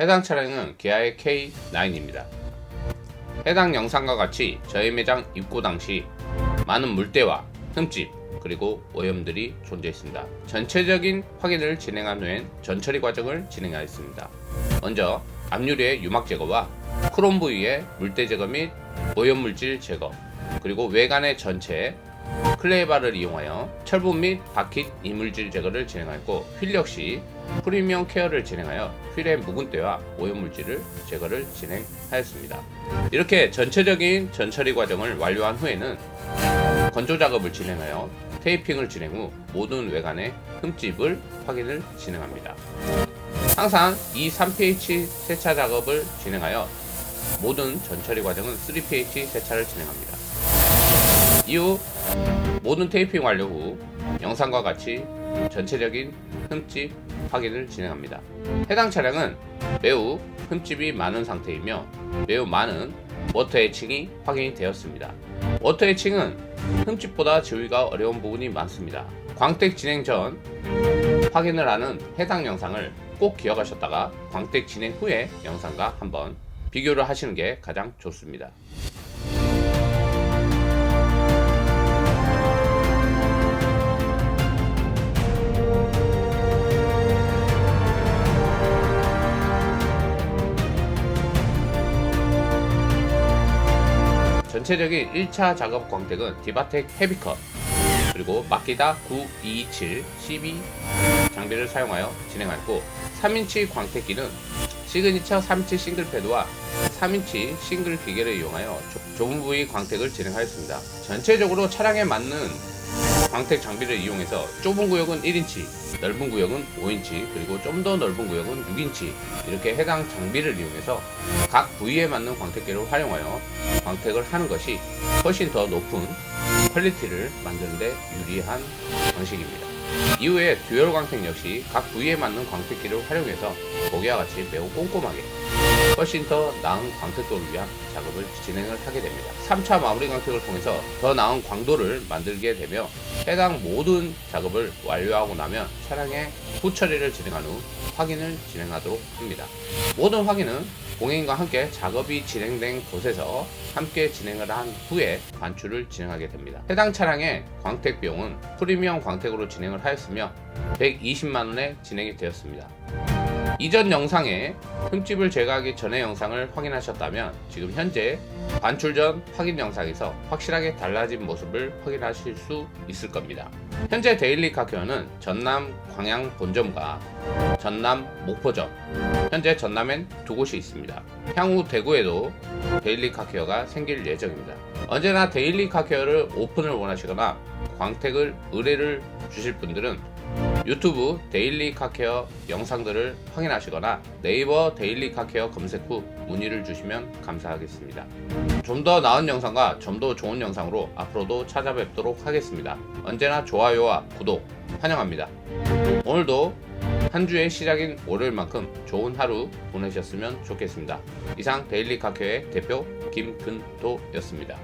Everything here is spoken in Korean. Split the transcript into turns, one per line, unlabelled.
해당 차량은 기아의 K9입니다. 해당 영상과 같이 저희 매장 입고 당시 많은 물때와 흠집 그리고 오염들이 존재했습니다. 전체적인 확인을 진행한 후엔 전처리 과정을 진행하였습니다. 먼저 앞유리의 유막 제거와 크롬 부위의 물때 제거 및 오염 물질 제거 그리고 외관의 전체에 클레이바를 이용하여 철분 및 바퀴 이물질 제거를 진행하였고 휠 역시 프리미엄 케어를 진행하여 휠의 묵은 때와 오염 물질을 제거를 진행하였습니다. 이렇게 전체적인 전처리 과정을 완료한 후에는 건조 작업을 진행하여 테이핑을 진행 후 모든 외관의 흠집을 확인을 진행합니다. 항상 이 3pH 세차 작업을 진행하여 모든 전처리 과정은 3pH 세차를 진행합니다. 이후 모든 테이핑 완료 후 영상과 같이 전체적인 흠집 확인을 진행합니다. 해당 차량은 매우 흠집이 많은 상태이며 매우 많은 워터 해칭이 확인이 되었습니다. 워터 해칭은 흠집보다 지우기가 어려운 부분이 많습니다. 광택 진행 전 확인을 하는 해당 영상을 꼭 기억하셨다가 광택 진행 후에 영상과 한번 비교를 하시는 게 가장 좋습니다. 전체적인 1차 작업 광택은 디바텍 헤비컷 그리고 마키다 927 12 장비를 사용하여 진행하였고 3인치 광택기는 시그니처 3인치 싱글 패드와 3인치 싱글 기계를 이용하여 조- 좁은 부위 광택을 진행하였습니다. 전체적으로 차량에 맞는 광택 장비를 이용해서 좁은 구역은 1인치, 넓은 구역은 5인치, 그리고 좀 더 넓은 구역은 6인치 이렇게 해당 장비를 이용해서 각 부위에 맞는 광택기를 활용하여 광택을 하는 것이 훨씬 더 높은 퀄리티를 만드는데 유리한 방식입니다. 이후에 듀얼 광택 역시 각 부위에 맞는 광택기를 활용해서 보기와 같이 매우 꼼꼼하게 훨씬 더 나은 광택도를 위한 작업을 진행을 하게 됩니다. 3차 마무리 광택을 통해서 더 나은 광도를 만들게 되며 해당 모든 작업을 완료하고 나면 차량의 후처리를 진행한 후 확인을 진행하도록 합니다. 모든 확인은 공인과 함께 작업이 진행된 곳에서 함께 진행을 한 후에 반출을 진행하게 됩니다. 해당 차량의 광택 비용은 프리미엄 광택으로 진행을 하였으며 120만원에 진행이 되었습니다. 이전 영상에 흠집을 제거하기 전의 영상을 확인하셨다면 지금 현재 반출 전 확인 영상에서 확실하게 달라진 모습을 확인하실 수 있을 겁니다. 현재 데일리 카케어는 전남 광양 본점과 전남 목포점, 현재 전남엔 두 곳이 있습니다. 향후 대구에도 데일리 카케어가 생길 예정입니다. 언제나 데일리 카케어를 오픈을 원하시거나 광택을 의뢰를 주실 분들은 유튜브 데일리 카케어 영상들을 확인하시거나 네이버 데일리 카케어 검색 후 문의를 주시면 감사하겠습니다. 좀 더 나은 영상과 좀 더 좋은 영상으로 앞으로도 찾아뵙도록 하겠습니다. 언제나 좋아요와 구독 환영합니다. 오늘도 한 주의 시작인 월요일만큼 좋은 하루 보내셨으면 좋겠습니다. 이상 데일리 카케어의 대표 김근도였습니다.